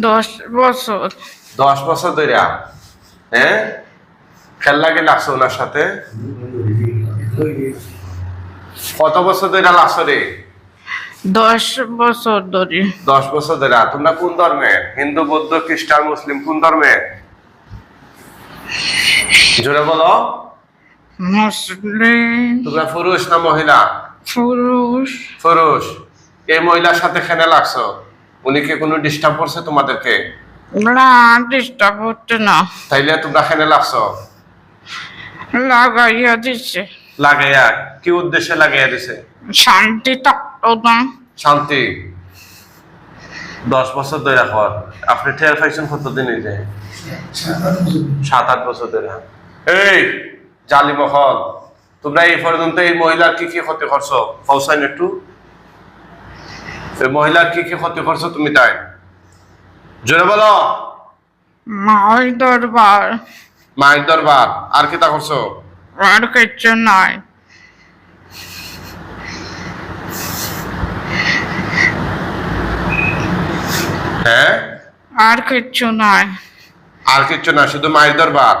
দশ বছর। দশ বছর ধরে হ্যাঁ খেল লাগে লাগছো ওনার সাথে? কত বছর ধরে লাগছো রে? দশ বছর ধরে। দশ বছর ধরে তোমরা কোন ধর্মের হিন্দু বৌদ্ধ খ্রিস্টান মুসলিম কোন ধর্মের জোরে বলো। মুসলিম। তোমরা পুরুষ না মহিলা? পুরুষ। পুরুষ। এই মহিলার সাথে খেনে লাগছো? উনি কি কোনো ডিস্টার্ব করছে তোমাদেরকে? না ডিস্টার্ব হচ্ছে না। তাইলে তোমরা খেনে লাগছো? লাগাইয়া দিচ্ছে লাগাইয়া? কি উদ্দেশ্যে লাগাইয়া দিছে? শান্তি থাকতো না। শান্তি? দশ বছর ধরে হওয়ার আপনি টের পাইছেন কতদিন এই যে? সাত আট বছর ধরে। এই জালি মহল তোমরা এই পর্যন্ত এই মহিলার কি কি ক্ষতি করছ? ফৌসাইন একটু। এই মহিলার কি কি ক্ষতি করছ তুমি তাই? জোরে বলো। মাই দরবার। মায়ের দরবার আর কি তা করছ? আর কিছু নাই। হ্যাঁ? আর কিছু নাই। আর কিচ্ছু না শুধু মায়ের দরবার।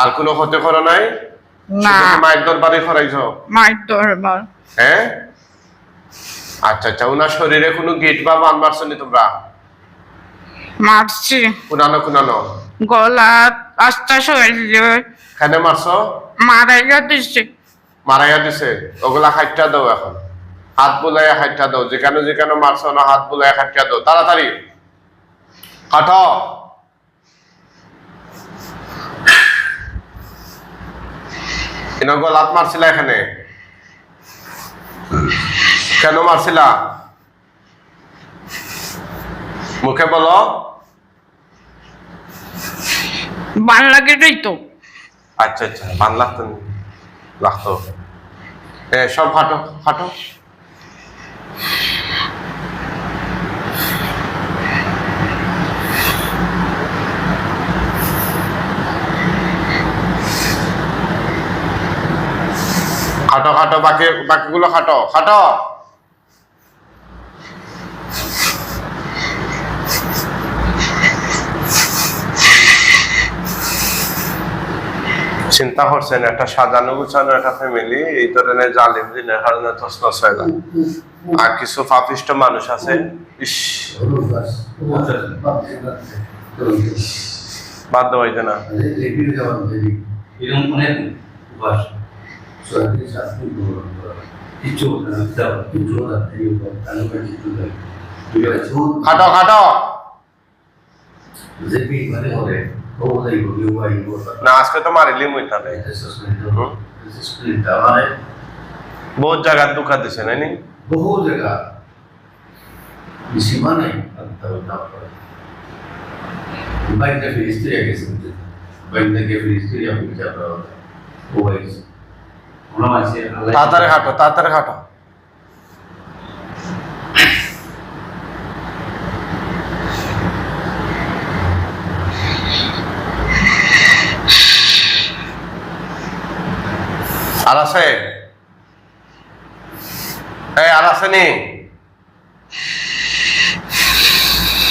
আর কোনো করো নাই? না। মায়ের দরবারে মাই দরবার। হ্যাঁ আচ্ছা আচ্ছা ওনার শরীরে কোনো গিট বা বান মারছনি তোমরা? মারছি। কুনানো কুনানো? গলা আস্তে শরীরে খানে মারছো? মারাইয়া দিচ্ছে মারাইয়া দিছে। ওগুলা খাইটা দাও এখন। হাত বুলাইয়া খাইটা দাও যেখানে যেখানে মারছো না হাত বুলাইয়া খাইটা দাও। তাড়াতাড়ি। হাঁটো এনে গলাত মারছিলা এখানে? কেন মারছিলা? মুখে বলো। বান লাগে দেই তো। আচ্ছা আচ্ছা বান লাগতো লাগতো। এ সব হাঁটো হাঁটো খাটো খাটো বাকি বাকিগুলো খাটো খাটো। চিন্তা করছেন একটা সাজানো গুছানো একটা ফ্যামিলি এই ধরনের জালিম দিনের কারণে তসনস হয়ে যায় আর কিছু পাপিষ্ট মানুষ আছে ইস। বাধ্য হইতে না। এরকম অনেক উপাস কিছু কিছু খাটো খাটো না আজকে তো মারিলি মুই তাহলে বহুত জায়গার দুঃখা দিছে নাইনি বহু জায়গা সীমা নেই বাইকটা ফিরিস্ত্রি আগে শুনতে বাইক থেকে ফিরিস্ত্রি আমি বিচার করা হতো ও বাইক আমরা মাসে আল্লাহ তাড়াতাড়ি হাঁটো তাড়াতাড়ি হাঁটো। আর আছে এই আর আছে নি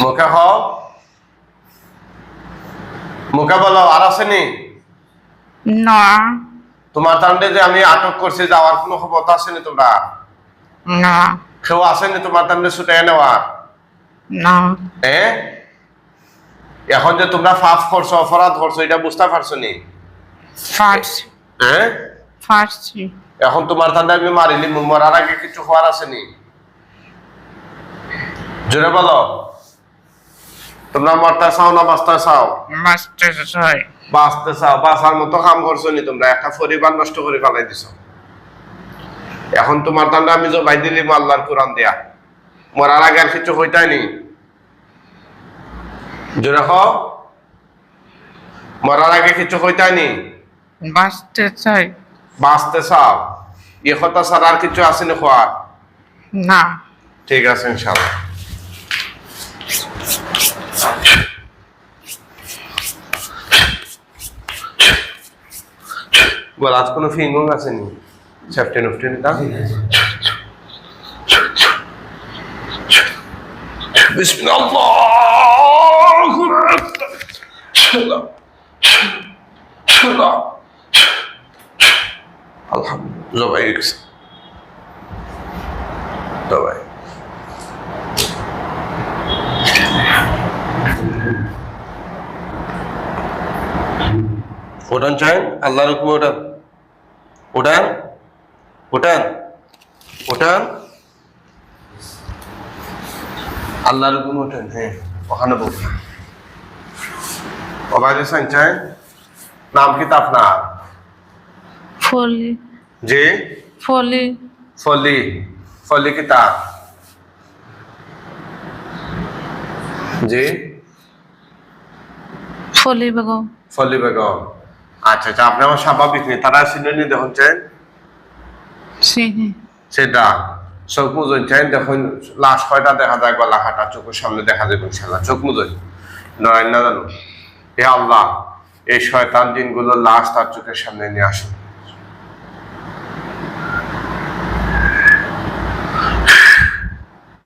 মুখে হ। মুখে বলো আর আছে নি না। তোমার তান্ডে যে আমি আটক করছি যাওয়ার কোনো খবর তো আসেনি তোমরা? না। কেউ আসেনি তোমার তান্ডে ছুটে নেওয়ার? না। হ্যাঁ এখন যে তোমরা ফাফ করছ অপরাধ করছ এটা বুঝতে পারছ নি? হ্যাঁ এখন তোমার তান্ডে আমি মারিলি মরার আগে কিছু হওয়ার আসেনি জোরে বলো। তোমরা মরতে চাও না বাঁচতে চাও? বাঁচতে চাও বাঁচার মতো কাম করছ নি তোমরা একটা পরিবার নষ্ট করে ফেলাই দিছ। এখন তোমার তান্ডে আমি জবাই দিলি আল্লাহর কোরআন দেয়া। মরার আগে আর কিছু হইতাই নি। জোরে হ মরার আগে কিছু হইতাই নি? বাঁচতে চাই। বাঁচতে চাও। এ কথা ছাড়া আর কিছু আসেনি খোয়ার না। ঠিক আছে ইনশাল্লাহ বল আজ কোনো ফিঙ্গং আসেনি? আল্লাহু আকবার শালা শালা আলহামদুলিল্লাহ আল্লাহর হুকুমে ওটান ওটান ওটান ওটান আল্লাহর হুকুমে ওটান হ্যাঁ ওখানে বল। অবাদে চাই নাম কি আপনার ফলি। যে? ফলি। ফলি। ফলি কি তা জি ফলি বেগম। ফলি বেগম। আচ্ছা আচ্ছা আপনি আমার স্বাভাবিক নেই। তারা সিনেনি দেখুন চাই? সেটা। চোখ মুজন চাই? দেখুন লাশ কয়টা দেখা যায় গলা কাটা চোখের সামনে দেখা যাবে ইনশাল্লাহ চোখ মুজন। নয় না জানো? হে আল্লাহ এই শয়তান দিনগুলো লাশ তার চোখের সামনে নিয়ে আসুন